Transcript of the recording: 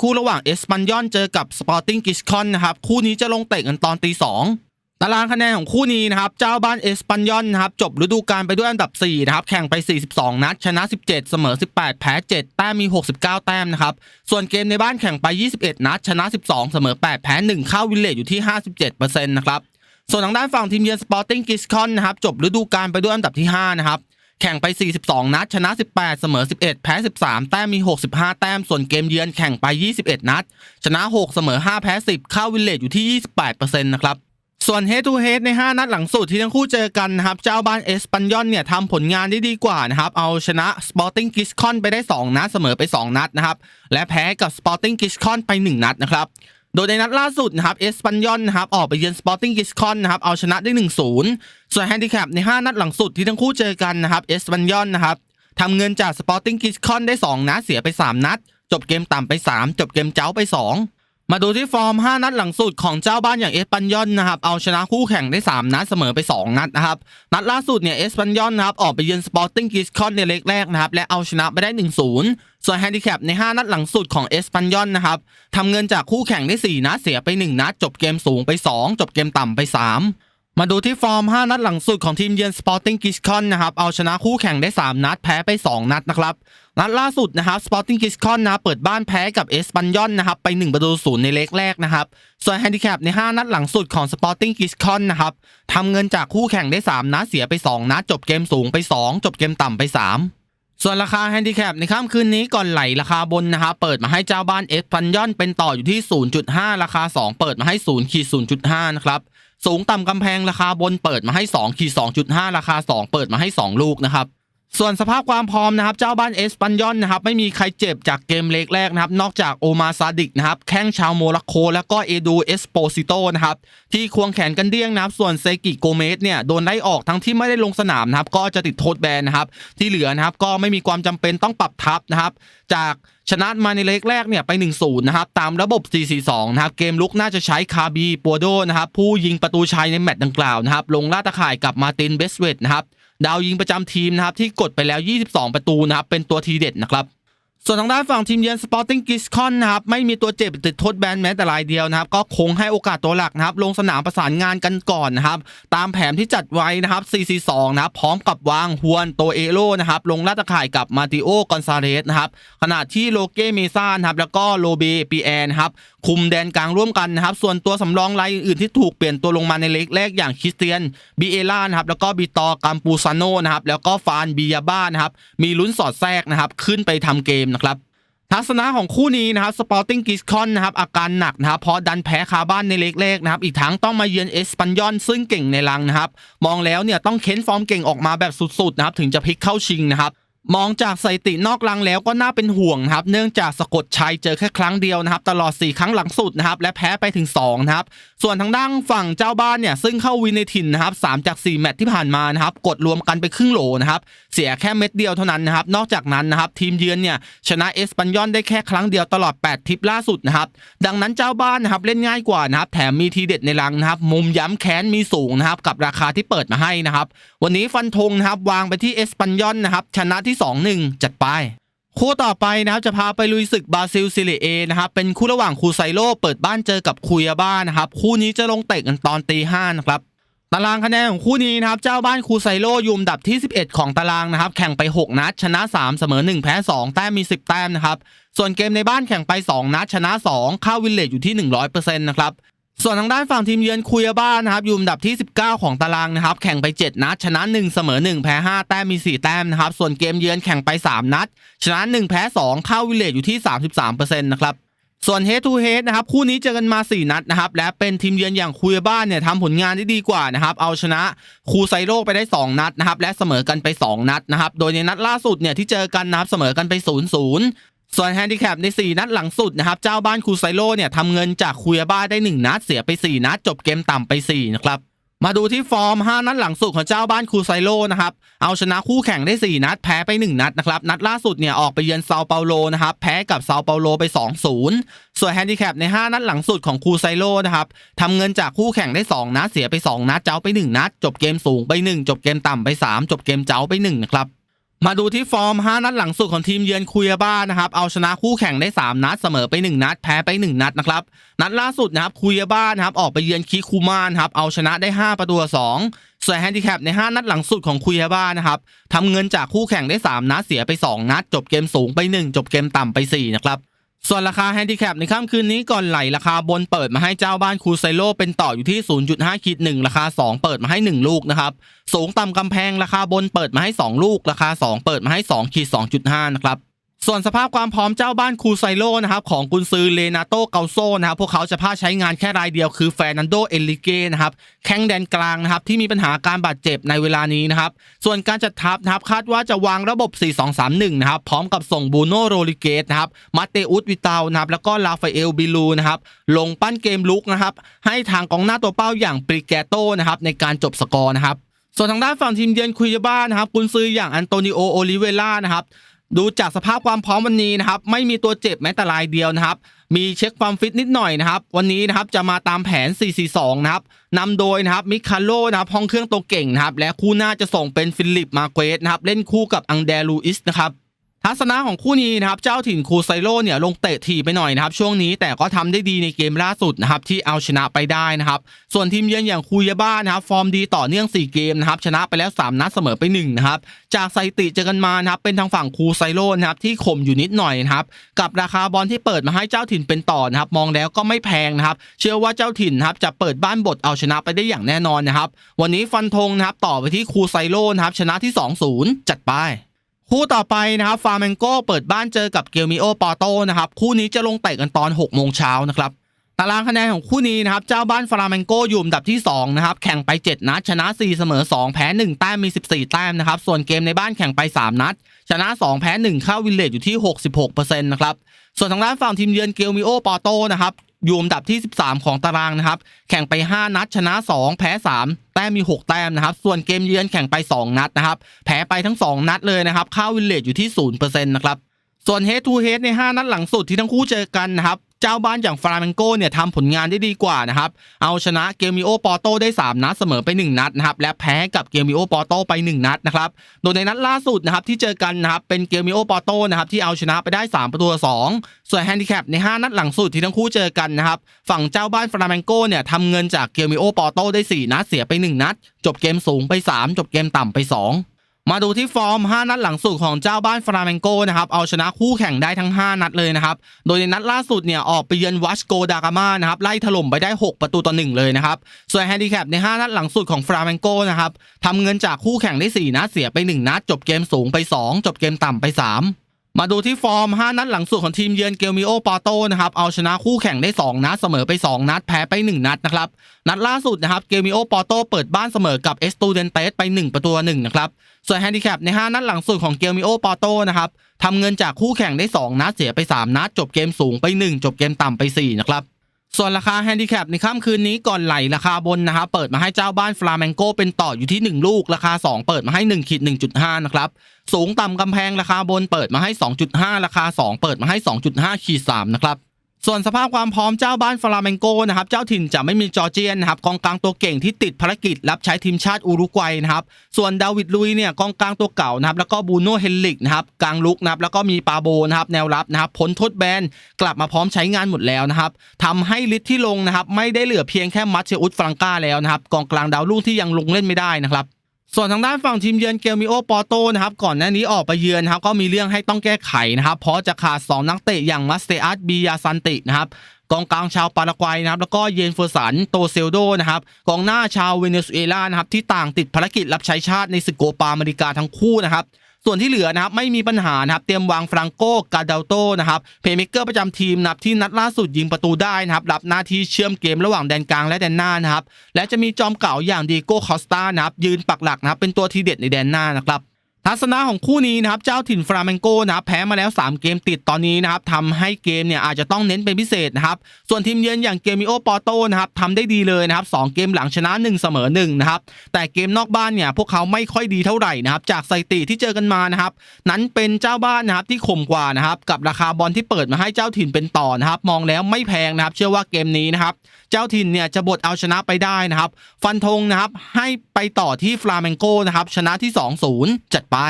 คู่ระหว่างเอสปันยอนเจอกับสปอร์ติ้งกิสคอนนะครับคู่นี้จะลงเตะกันตอนตีสองตารางคะแนนของคู่นี้นะครับ เจ้าบ้านเอสปันยอนนะครับจบฤดูกาลไปด้วยอันดับ 4 นะครับ แข่งไป 42 นัด ชนะ 17 เสมอ 18 แพ้ 7 แต้มมี 69 แต้มนะครับ ส่วนเกมในบ้านแข่งไป 21 นัด ชนะ 12 เสมอ 8 แพ้ 1 เข้าวิลเลจอยู่ที่ 57%นะครับ ส่วนทางด้านฝั่งทีมเยือนสปอร์ติ้งกิสคอนนะครับจบฤดูกาลไปด้วยอันดับที่ 5 นะครับ แข่งไป 42 นัด ชนะ 18 เสมอ 11 แพ้ 13 แต้มมี 65 แต้ม ส่วนเกมเยือนแข่งไป 21 นัด ชนะ 6 เสมอ 5 แพ้ 10 เข้าวิลเลจอยู่ที่ 28%นะครับส่วน head to head ใน 5 นัดหลังสุดที่ทั้งคู่เจอกันนะครับ เจ้าบ้านเอสปันยอนเนี่ยทำผลงานได้ดีกว่านะครับ เอาชนะ Sporting g i s c o n ไปได้ 2 นัด เสมอไป 2 นัดนะครับ และแพ้กับ Sporting g i s c o n ไป 1 นัดนะครับ โดยในนัดล่าสุดนะครับเอสปันยอนนะครับออกไปเยือนสปอร์ติ้งกิสคอนนะครับเอาชนะได้ 1-0 ส่วนแฮนดิแคปใน 5 นัดหลังสุดที่ทั้งคู่เจอกันนะครับเอสปันยอนนะครับทำเงินจากสปอร์ติ้งกิสคอนได้ 2 นัดเสียไป 3 นัด จบเกมต่ำไป 3 จบเกมเจ้าไป 2 มาดูที่ฟอร์ม 5 นัดหลังสุดของเจ้าบ้านอย่างเอสปันยอนนะครับเอาชนะคู่แข่งได้ 3 นัดเสมอไป 2 นัดนะครับนัดล่าสุดเนี่ยเอสปันยอนนะครับออกไปเยือนสปอร์ติ้งกิสคอนในเล็กแรกนะครับและเอาชนะไปได้ 1-0 ส่วนแฮนดิแคปใน 5 นัดหลังสุดของเอสปันยอนนะครับทำเงินจากคู่แข่งได้ 4 นัดเสียไป 1 นัด จบเกมสูงไป 2 จบเกมต่ำไป 3 มาดูที่ฟอร์ม 5 นัดหลังสุดของทีมเยือน Sporting g i s c o n นะครับเอาชนะคู่แข่งได้ 3 นัดแพ้ไป 2 นัดนะครับนัดล่าสุดนะครับ Sporting g i s c o n นะครับเปิดบ้านแพ้กับเอสปันยอนนะครับไป1ประตูศูนย์ในเล็กแรกนะครับส่วนแฮนดิแคปใน 5 นัดหลังสุดของ Sporting g i s c o n นะครับทำเงินจากคู่แข่งได้ 3 นัดเสียไป 2 นัดจบเกมสูงไป 2 จบเกมต่ำไป 3ส่วนราคาแฮนดิแคปในค่ำคืนนี้ก่อนไหลราคาบนนะครับเปิดมาให้เจ้าบ้านเอสปันยอนเป็นต่ออยู่ที่ 0.5 ราคา 2 เปิดมาให้0ขีด0.5 นะครับ สูงต่ำกำแพงราคาบนเปิดมาให้2ขีด2.5 ราคา 2 เปิดมาให้ 2 ลูกนะครับ ส่วนสภาพความพร้อมนะครับ เจ้าบ้านเอสปันยอนนะครับไม่มีใครเจ็บจากเกมเล็กแรกนะครับ นอกจากโอมาซาดิกนะครับแข้งชาวโมร็อกโกแล้วก็เอดูเอสโปซิโตนะครับที่ควงแขนกันเดี้ยงนะครับ ส่วนเซกิโกเมสเนี่ยโดนไล่ออกทั้งที่ไม่ได้ลงสนามนะครับ ก็จะติดโทษแบนนะครับ ที่เหลือนะครับก็ไม่มีความจำเป็นต้องปรับทับนะครับ จากชนะมาในเล็กแรกเนี่ยไป 1-0 นะครับ ตามระบบ 4-4-2 นะครับ เกมลุกน่าจะใช้คาบีปัวโดนะครับ ผู้ยิงประตูชัยในแมตช์ดังกล่าวนะครับ ลงล่าตะข่ายกับมาตินเบสเวตนะครับ ดาวยิงประจำทีมนะครับที่กดไปแล้ว 22 ประตูนะครับเป็นตัวทีเด็ดนะครับส่วนทางด้านฝั่งทีมเยือน Sporting g i s c o n นนะครับไม่มีตัวเจ็บติดโทษแบนแม้แต่รายเดียวนะครับก็คงให้โอกาสตัวหลักนะครับลงสนามประสานงานกันก่อนนะครับตามแผนที่จัดไว้นะครับ 4-4-2 นะครับพร้อมกับวางฮวนโตเอโลนะครับลงลาดตะข่ายกับมาติโอกอนซาเรสนะครับขณะที่โลเกเมซ่านะครับแล้วก็โลเบปีแอนนะครับคุมแดนกลางร่วมกันนะครับ ส่วนตัวสำรองรายอื่นที่ถูกเปลี่ยนตัวลงมาในเล็กแรกอย่างคริสเตียนบีเอล่านะครับแล้วก็บีตอกัมปูซาโนนะครับแล้วก็ฟานบียาบ้านะครับมีลุ้นสอดแทรกนะครับขึ้นไปทำเกมนะครับทัศนะของคู่นี้นะครับ Sporting g i s c o n นนะครับอาการหนักนะครับเพราะดันแพ้คาบ้านในเล็กแรกนะครับอีกทั้งต้องมาเยือนเอสปันยอนซึ่งเก่งในรังนะครับมองแล้วเนี่ยต้องเค้นฟอร์มเก่งออกมาแบบสุดๆนะครับถึงจะพลิกเข้าชิงนะครับ มองจากสถิตินอกรังแล้วก็น่าเป็นห่วงครับ เนื่องจากสะกดชัยเจอแค่ครั้งเดียวนะครับ ตลอด 4 ครั้งหลังสุดนะครับ และแพ้ไปถึง2นะครับ ส่วนทางด้านฝั่งเจ้าบ้านเนี่ย ซึ่งเข้าวินในถิ่นนะครับ3จาก 4 แมตช์ที่ผ่านมานะครับ กดรวมกันไปครึ่งโหลนะครับ เสียแค่เม็ดเดียวเท่านั้นนะครับ นอกจากนั้นนะครับ ทีมเยือนเนี่ยชนะเอสปันยอนได้แค่ครั้งเดียวตลอด 8 ทิปล่าสุดนะครับ ดังนั้นเจ้าบ้านนะครับเล่นง่ายกว่านะครับ แถมมีทีเด็ดในรังนะครับ มุมย้ำแค้นมีสูงนะครับ กับราคาที่เปิดมาให้นะครับ วันนี้ฟันธงนะครับวางไปที่เอสปันยอนนะครับชนะที่2-1 จัดไปคู่ต่อไปนะครับจะพาไปลุยศึกบราซิลซิเลเอนะครับเป็นคู่ระหว่างคูไซโลเปิดบ้านเจอกับคุยาบ้านนะครับคู่นี้จะลงเตะกันตอนตีห้านะครับตารางคะแนนของคู่นี้นะครับเจ้าบ้านคูไซโลยูอันดับที่ 11 ของตารางนะครับแข่งไป 6 นัด ชนะ 3 เสมอ 1 แพ้ 2 แต้มมี 10 แต้มนะครับส่วนเกมในบ้านแข่งไป 2 นัด ชนะ 2 เข้าวินเลจอยู่ที่ 100%นะครับ ส่วนทางด้านฝั่งทีมเยือนคุยบ้านนะครับอยู่อันดับที่ 19 ของตารางนะครับ แข่งไป 7 นัด ชนะ 1 เสมอ 1 แพ้ 5 แต้มมี 4 แต้มนะครับ ส่วนเกมเยือนแข่งไป 3 นัด ชนะ 1 แพ้ 2 เข้าวิลเลจอยู่ที่ 33%นะครับส่วน head to head นะครับคู่นี้เจอกันมา 4 นัดนะครับและเป็นทีมเยือนอย่างคุยบ้านเนี่ยทำผลงานได้ดีกว่านะครับเอาชนะคูไซโรไปได้ 2 นัดนะครับและเสมอกันไป 2 นัดนะครับโดยในนัดล่าสุดเนี่ยที่เจอกันนะครับเสมอกันไป 0-0 ส่วนแฮนดิแคปใน 4 นัดหลังสุดนะครับ เจ้าบ้านคูไซโลเนี่ยทำเงินจากคุยาบ้าได้ 1 นัดเสียไป 4 นัด จบเกมต่ำไป 4 นะครับ มาดูที่ฟอร์ม 5 นัดหลังสุดของเจ้าบ้านคูไซโลนะครับ เอาชนะคู่แข่งได้ 4 นัด แพ้ไป 1 นัดนะครับ นัดล่าสุดเนี่ยออกไปเยือนเซาเปาโลนะครับ แพ้กับเซาเปาโลไป 2-0 ส่วนแฮนดิแคปใน 5 นัดหลังสุดของคูไซโลนะครับทำเงินจากคู่แข่งได้ 2 นัดเสียไป 2 นัด เจ้าไป 1 นัด จบเกมสูงไป 1 จบเกมต่ำไป 3 จบเกมเจ้าไป 1 นะครับ มาดูที่ฟอร์ม 5 นัดหลังสุดของทีมเยือนคุยาบ้านะครับเอาชนะคู่แข่งได้ 3 นัดเสมอไป 1 นัด แพ้ไป 1 นัดนะครับนัดล่าสุดนะครับคุยาบ้านะครับออกไปเยือนคิคูมานครับเอาชนะได้ 5 ประตู2ส่วนแฮนดิแคปใน 5 นัดหลังสุดของคุยาบ้านะครับทำเงินจากคู่แข่งได้ 3 นัดเสียไป 2 นัด จบเกมสูงไป 1 จบเกมต่ำไป 4 นะครับ ส่วนราคาแฮนดิแคปในค่ำคืนนี้ก่อนไหลราคาบนเปิดมาให้เจ้าบ้านคูไซโลเป็นต่ออยู่ที่ 0.5ขีด1ราคา 2 เปิดมาให้ 1 ลูกนะครับ สูงต่ำกำแพงราคาบนเปิดมาให้ 2 ลูก ราคา 2 เปิดมาให้2ขีด2.5 นะครับ ส่วนสภาพความพร้อมเจ้าบ้านคูไซโลนะครับของกุนซือเลนาโตเกาโซนะครับพวกเขาจะพาใช้งานแค่รายเดียวคือแฟนันโดเอลิเกนะครับแข้งแดนกลางนะครับที่มีปัญหาการบาดเจ็บในเวลานี้นะครับส่วนการจัดทัพนะครับคาดว่าจะวางระบบ 4-2-3-1 นะครับพร้อมกับส่งบูโนโรลิเกตนะครับมาเตอุสวิตาลนะครับแล้วก็ลาฟาเอลบิลูนะครับลงปั้นเกมลุกนะครับให้ทางกองหน้าตัวเป้าอย่างปริแกโตนะครับในการจบสกอร์นะครับส่วนทางด้านฝั่งทีมเยือนคุยาบ้านะครับกุนซืออย่างอันโตนิโอโอลิเวล่านะครับ ดูจากสภาพความพร้อมวันนี้นะครับไม่มีตัวเจ็บแม้แต่รายเดียวนะครับ มีเช็คความฟิตนิดหน่อยนะครับ วันนี้นะครับจะมาตามแผน 4-4-2 นะครับนำโดยนะครับมิคาโลนะครับห้องเครื่องตัวเก่งนะครับ และคู่หน้าจะส่งเป็นฟิลิปมาเกรสนะครับ เล่นคู่กับอังเดลูอิสนะครับ ทัศนะของคู่นี้นะครับเจ้าถิ่นคูไซโลเนี่ยลงเตะทีไปหน่อยนะครับช่วงนี้แต่ก็ทำได้ดีในเกมล่าสุดนะครับที่เอาชนะไปได้นะครับส่วนทีมเยือนอย่างคูยาบ้านะครับฟอร์มดีต่อเนื่อง 4 เกมนะครับชนะไปแล้ว 3 นัดเสมอไป1นะครับจากสถิติเจอกันมานะครับเป็นทางฝั่งคูไซโลนะครับที่ข่มอยู่นิดหน่อยนะครับกับราคาบอลที่เปิดมาให้เจ้าถิ่นเป็นต่อนะครับมองแล้วก็ไม่แพงนะครับเชื่อว่าเจ้าถิ่นนะครับจะเปิดบ้านบทเอาชนะไปได้อย่างแน่นอนนะครับวันนี้ฟันธงนะครับต่อไปที่คูไซโลนะครับชนะที่ 2-0 จัดไป คู่ต่อไปนะครับฟาร์เมงโกเปิดบ้านเจอกับเกลมิโอปอโตนะครับคู่นี้จะลงเตะกันตอน6โมงเช้านะครับตารางคะแนนของคู่นี้นะครับเจ้าบ้านฟาร์เมงโกอยู่อันดับที่2นะครับแข่งไป 7 นัด ชนะ 4 เสมอ 2 แพ้ 1 แต้มมี 14 แต้มนะครับส่วนเกมในบ้านแข่งไป 3 นัด ชนะ 2 แพ้ 1 เข้าวินเลจอยู่ที่ 66%นะครับส่วนทางด้านฝั่งทีมเยือนเกลมิโอปอโตนะครับ อยู่อันดับที่ 13 ของตารางนะครับ แข่งไป 5 นัดชนะ 2 แพ้ 3 แต้มมี 6 แต้มนะครับ ส่วนเกมเยือนแข่งไป 2 นัดนะครับ แพ้ไปทั้ง 2 นัดเลยนะครับ ค่าวินเลจอยู่ที่0%นะครับ ส่วน head to head ใน 5 นัดหลังสุดที่ทั้งคู่เจอกันนะครับ เจ้าบ้านอย่างฟราเมงโกเนี่ยทำผลงานได้ดีกว่านะครับ เอาชนะเกมิโอปอโตได้ 3 นัดเสมอไป 1 นัดนะครับ และแพ้กับเกมิโอปอโตไป 1 นัดนะครับ โดยในนัดล่าสุดนะครับที่เจอกันนะครับเป็นเกมิโอปอโตนะครับที่เอาชนะไปได้ 3 ประตูต่อ2ส่วนแฮนดิแคปใน 5 นัดหลังสุดที่ทั้งคู่เจอกันนะครับ ฝั่งเจ้าบ้านฟราเมงโกเนี่ยทำเงินจากเกมิโอปอโตได้ 4 นัดเสียไป 1 นัด จบเกมสูงไป 3 จบเกมต่ำไป 2 มาดูที่ฟอร์ม 5 นัดหลังสุดของเจ้าบ้านฟราเมงโกนะครับเอาชนะคู่แข่งได้ทั้ง 5 นัดเลยนะครับโดยในนัดล่าสุดเนี่ยออกไปเยือนวัชโกดากามานะครับไล่ถล่มไปได้ 6 ประตูต่อ1เลยนะครับส่วนแฮนดิแคปใน 5 นัดหลังสุดของฟราเมงโกนะครับทำเงินจากคู่แข่งได้ 4 นัดเสียไป 1 นัดจบเกมสูงไป 2 จบเกมต่ำไป 3 มาดูที่ฟอร์ม 5 นัดหลังสุดของทีมเยือนเกลมิโอปอโตนะครับเอาชนะคู่แข่งได้ 2 นัด เสมอไป 2 นัด แพ้ไป 1 นัดนะครับนัดล่าสุดนะครับเกลมิโอปอโตเปิดบ้านเสมอกับเอสตูเดนเตสไป 1 ประตูต่อ1นะครับส่วนแฮนดิแคปใน 5 นัดหลังสุดของเกลมิโอปอโตนะครับทำเงินจากคู่แข่งได้ 2 นัด เสียไป 3 นัด จบเกมสูงไป 1 จบเกมต่ำไป 4 นะครับ ส่วนราคาแฮนดิแคปในค่ำคืนนี้ก่อนไหลราคาบนนะครับเปิดมาให้เจ้าบ้านฟลาเมงโกเป็นต่ออยู่ที่ 1 ลูก ราคา 2 เปิดมาให้1ขีด1.5 นะครับ สูงต่ำกำแพงราคาบนเปิดมาให้ 2.5 ราคา 2 เปิดมาให้ 2.5ขีด3นะครับ ส่วนสภาพความพร้อมเจ้าบ้านฟลาเมงโกนะครับเจ้าถิ่นจะไม่มีจอร์เจียนนะครับกองกลางตัวเก่งที่ติดภารกิจรับใช้ทีมชาติอุรุกวัยนะครับส่วนดาวิดลุยเนี่ยกองกลางตัวเก่านะครับแล้วก็บูโน่เฮนลิกนะครับกลางลุกนะครับแล้วก็มีปาโบนะครับแนวรับนะครับพ้นโทษแบนกลับมาพร้อมใช้งานหมดแล้วนะครับทำให้ลิทที่ลงนะครับไม่ได้เหลือเพียงแค่มัตเชอุสฟรังกาแล้วนะครับกองกลางดาวรุ่งที่ยังลงเล่นไม่ได้นะครับ ส่วนทางด้านฝั่งทีมเยือนเกลมิโอปอโตนะครับก่อนหน้านี้ออกไปเยือนนะครับก็มีเรื่องให้ต้องแก้ไขนะครับเพราะจะขาด2นักเตะอย่างมัสเตอัสบียาซันตินะครับกองกลางชาวปารากวัยนะครับแล้วก็เยนเฟอร์สันโตเซลโดนะครับกองหน้าชาวเวเนซุเอลานะครับที่ต่างติดภารกิจรับใช้ชาติในศึกโกปาอเมริกาทั้งคู่นะครับ ส่วนที่เหลือนะครับไม่มีปัญหานะครับเตรียมวางฟรังโกกาเดลโตนะครับเพย์เมกเกอร์ประจำทีมนับที่นัดล่าสุดยิงประตูได้นะครับรับหน้าที่เชื่อมเกมระหว่างแดนกลางและแดนหน้านะครับและจะมีจอมเก่าอย่างดีโก้คอสตานะครับยืนปักหลักนะครับเป็นตัวทีเด็ดในแดนหน้านะครับ ทัศนะของคู่นี้นะครับเจ้าถิ่นฟราเมงโกนะครับแพ้มาแล้ว 3 เกมติดตอนนี้นะครับทำให้เกมเนี่ยอาจจะต้องเน้นเป็นพิเศษนะครับส่วนทีมเยือนอย่างเกมิโอปอโตนะครับทำได้ดีเลยนะครับสองเกมหลังชนะ 1 เสมอ1นะครับแต่เกมนอกบ้านเนี่ยพวกเขาไม่ค่อยดีเท่าไหร่นะครับจากสถิติที่เจอกันมานะครับนั้นเป็นเจ้าบ้านนะครับที่ข่มกว่านะครับกับราคาบอลที่เปิดมาให้เจ้าถิ่นเป็นต่อนะครับมองแล้วไม่แพงนะครับเชื่อว่าเกมนี้นะครับเจ้าถิ่นเนี่ยจะบดเอาชนะไปได้นะครับฟันธงนะครับให้ไปต่อที่ฟลาเมงโกนะครับชนะที่ 2-0 จัดไป